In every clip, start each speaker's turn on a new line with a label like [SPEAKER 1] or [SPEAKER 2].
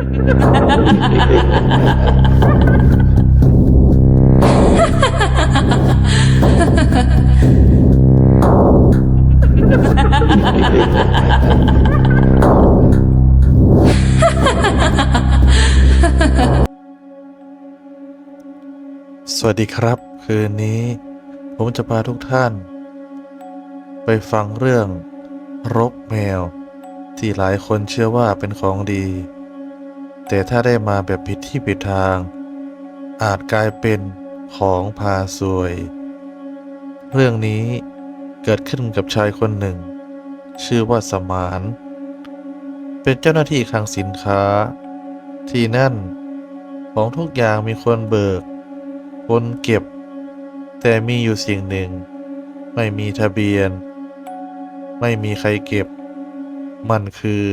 [SPEAKER 1] สวัสดีครับ คืนนี้ ผมจะพาทุกท่าน ไปฟังเรื่องรกแมว ที่หลายคนเชื่อว่าเป็นของดี แต่ถ้าได้มาแบบผิดที่ผิดทาง อาจกลายเป็นของพาซวย เรื่องนี้เกิดขึ้นกับชายคนหนึ่ง ชื่อว่าสมาน เป็นเจ้าหน้าที่คลังสินค้า ที่นั่นของทุกอย่างมีคนเบิก คนเก็บ แต่มีอยู่สิ่งหนึ่ง ไม่มีทะเบียน ไม่มีใครเก็บ มันคือ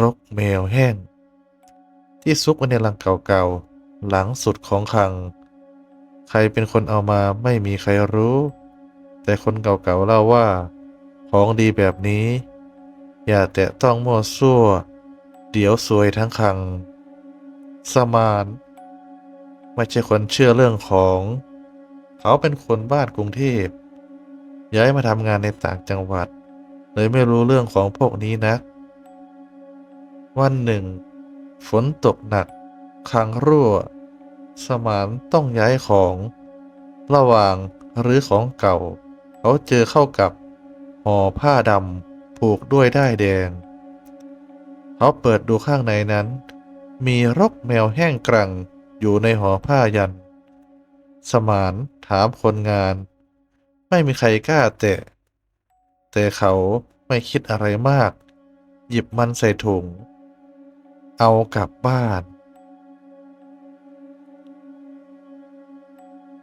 [SPEAKER 1] รกแมวแห้ง ที่ซุกไว้ในลังเก่าๆ หลังสุดของคลัง ใครเป็นคนเอามาไม่มีใครรู้ แต่คนเก่าๆเล่าว่า ของดีแบบนี้ อย่าแตะต้องมั่วซั่ว เดี๋ยวซวยทั้งคลัง สมาน ไม่ใช่คนเชื่อเรื่องของ เขาเป็นคนบ้านกรุงเทพ ย้ายมาทำงานในต่างจังหวัด เลยไม่รู้เรื่องของพวกนี้นักวันหนึ่ง ฝนตกหนักคลังรั่ว สมานต้องย้ายของ ระหว่างหรือของเก่า เขาเจอเข้ากับห่อผ้าดำผูกด้วยด้ายแดง เขาเปิดดูข้างในนั้น มีรกแมวแห้งกรังอยู่ในห่อผ้ายัน สมานถามคนงาน ไม่มีใครกล้าแตะ แต่เขาไม่คิดอะไรมาก หยิบมันใส่ถุง เอากลับบ้าน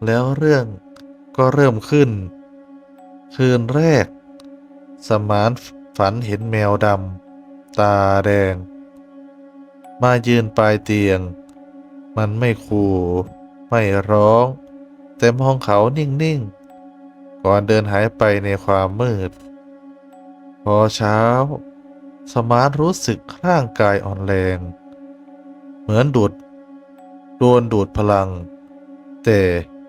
[SPEAKER 1] แล้วเรื่องก็เริ่มขึ้น คืนแรก สมานฝันเห็นแมวดำตาแดง มายืนปลายเตียง มันไม่ขู่ไม่ร้อง แต่มองเขานิ่ง ๆ ก่อนเดินหายไปในความมืด พอเช้า สมาร์ทรู้สึกร่างกายอ่อนแรง เหมือนดูดโดนดูดพลัง แต่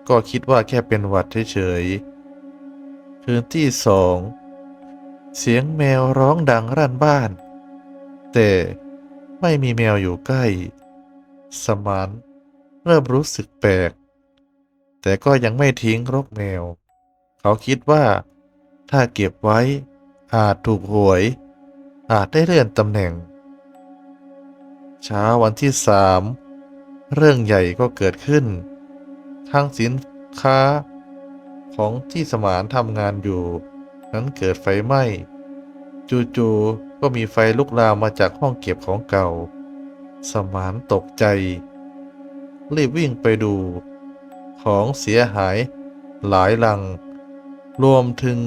[SPEAKER 1] ก็คิดว่าแค่เป็นหวัดเฉยๆคืนที่สองเสียงแมวร้องดังรั่นบ้าน แต่ไม่มีแมวอยู่ใกล้ สมานเริ่มรู้สึกแปลก แต่ก็ยังไม่ทิ้งรกแมว เขาคิดว่าถ้าเก็บไว้อาจถูกหวย อาจได้เลื่อนตำแหน่ง เช้าวันที่สามเรื่องใหญ่ก็เกิดขึ้น ทางสินค้า ของที่สมานทำงานอยู่ นั้นเกิดไฟไหม้ จู่ๆก็มีไฟลุกลามมาจากห้องเก็บของเก่า สมานตกใจ รีบวิ่งไปดู ของเสียหายหลายลัง รวมถึง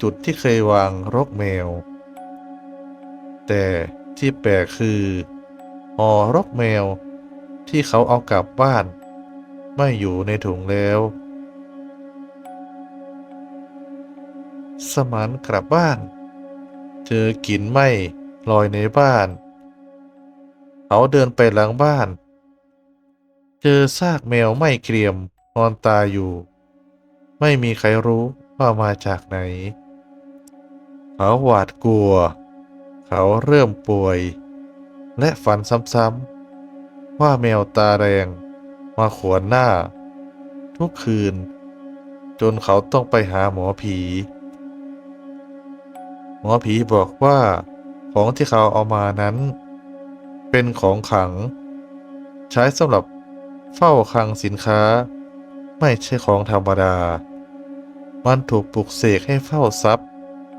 [SPEAKER 1] จุดที่เคยวางรกแมว แต่ที่แปลกคือหอรกแมวที่เขาเอากลับบ้าน ไม่อยู่ในถุงแล้ว สมานกลับบ้าน เจอกลิ่นไหม้ลอยในบ้าน เขาเดินไปหลังบ้าน เจอซากแมวไม้เกรียมนอนตายอยู่ ไม่มีใครรู้ว่ามาจากไหน เขาหวาดกลัว เขาเริ่มป่วย และฝันซ้ำๆว่าแมวตาแดงมาขวนหน้า ทุกคืน จนเขาต้องไปหาหมอผี หมอผีบอกว่าของที่เขาเอามานั้น เป็นของขัง ใช้สำหรับเฝ้าคลังสินค้า ไม่ใช่ของธรรมดา มันถูกปลุกเสกให้เฝ้าทรัพย์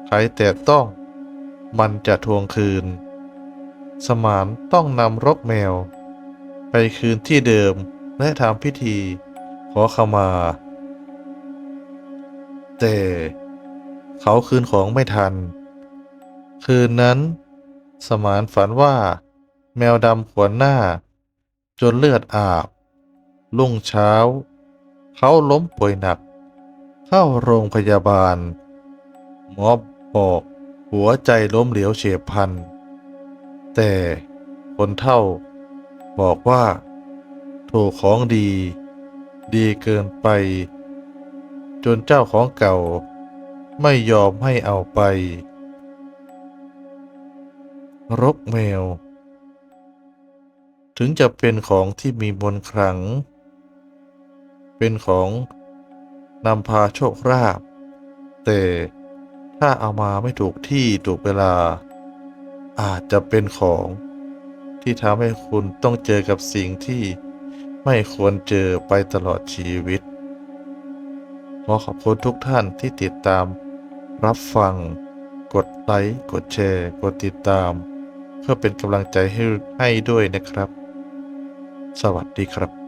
[SPEAKER 1] ใครแต่ต้อง มันจะทวงคืน สมานต้องนำรกแมว ไปคืนที่เดิมและทำพิธี ขอขมา แต่เขาคืนของไม่ทัน คืนนั้น สมานฝันว่า แมวดำขวนหน้า จนเลือดอาบรุ่งเช้า เขาล้มป่วยหนัก เข้าโรงพยาบาล หมอบอก หัวใจล้มเหลวเฉียบพลัน แต่คนเท่า บอกว่าถูกของดี ดีเกินไป จนเจ้าของเก่า ไม่ยอมให้เอาไป รกแมว ถึงจะเป็นของที่มีมนต์ขลัง เป็นของนำพาโชคราบ แต่ ถ้าเอามาไม่ถูกที่ถูกเวลา อาจจะเป็นของ ที่ทำให้คุณต้องเจอกับสิ่งที่ไม่ควรเจอไปตลอดชีวิต ขอขอบคุณทุกท่านที่ติดตาม รับฟัง กดไลค์ กดแชร์ กดติดตาม เพื่อเป็นกำลังใจให้ให้ด้วยนะครับ สวัสดีครับ